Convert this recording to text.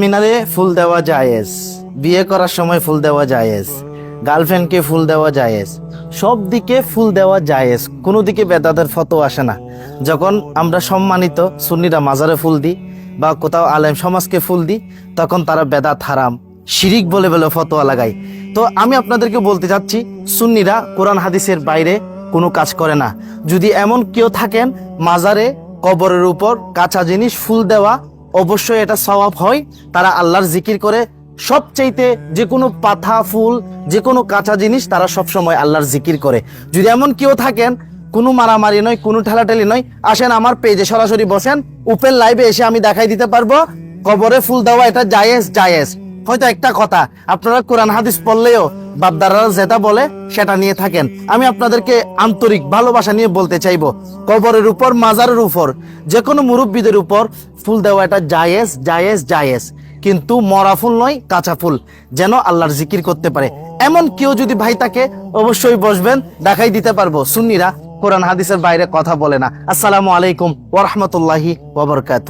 মিনারে ফুল দেওয়া জায়েজ। বিয়ে করার সময় ফুল দেওয়া জায়েজ। গার্লফ্রেন্ডকে ফুল দেওয়া জায়েজ। সব দিকে ফুল দেওয়া জায়েজ। কোনো দিকে বেদাদের ফটো আসে না। যখন আমরা সম্মানিত সুন্নিরা মাজারে ফুল দিই বা কোথাও আলেম সমাজকে ফুল দিই, তখন তারা বেদাত হারাম, শিরিক বলে বলে ফতোয়া লাগায়। তো আমি আপনাদেরকে বলতে চাচ্ছি, সুন্নিরা কোরআন হাদিসের বাইরে কোনো কাজ করে না। যদি এমন কেউ থাকেন মাজারে কবরের উপর কাঁচা জিনিস ফুল দেওয়া অবশ্যই এটা সওয়াব হয়। তারা আল্লাহর জিকির করে। সবচাইতে যে কোনো পাতা, ফুল, যে কোনো কাঁচা জিনিস তারা সব সময় আল্লাহর জিকির করে। যদি এমন কেউ থাকেন, কোনো মারামারি নয়, কোনো ঠেলাঠেলি নয়, আসেন আমার পেজে সরাসরি বসেন। উপের লাইভে এসে আমি দেখাই দিতে পারব। কবরে ফুল দেওয়া এটা জায়েজ জায়েজ। হয়তো একটা কথা, আপনারা কোরআন, হাদিস পড়লেও বাপদাররা যেটা বলে সেটা নিয়ে থাকেন। আমি আপনাদেরকে আন্তরিক ভালোবাসা নিয়ে বলতে চাইব। কবরের উপর, মাজারের উপর যে কোনো মুরব্বীদের উপর ফুল দেওয়া এটা জায়েজ জায়েজ জায়েজ। কিন্তু মরা ফুল নয়, কাঁচা ফুল, যেন আল্লাহর জিকির করতে পারে। এমন কেউ যদি ভাই তাকে অবশ্যই বসবেন, দেখাই দিতে পারব। সুন্নিরা কোরআন, হাদিসের বাইরে কথা বলে না। আসসালামু আলাইকুম ওরহমতুল্লাহি ওবরকাত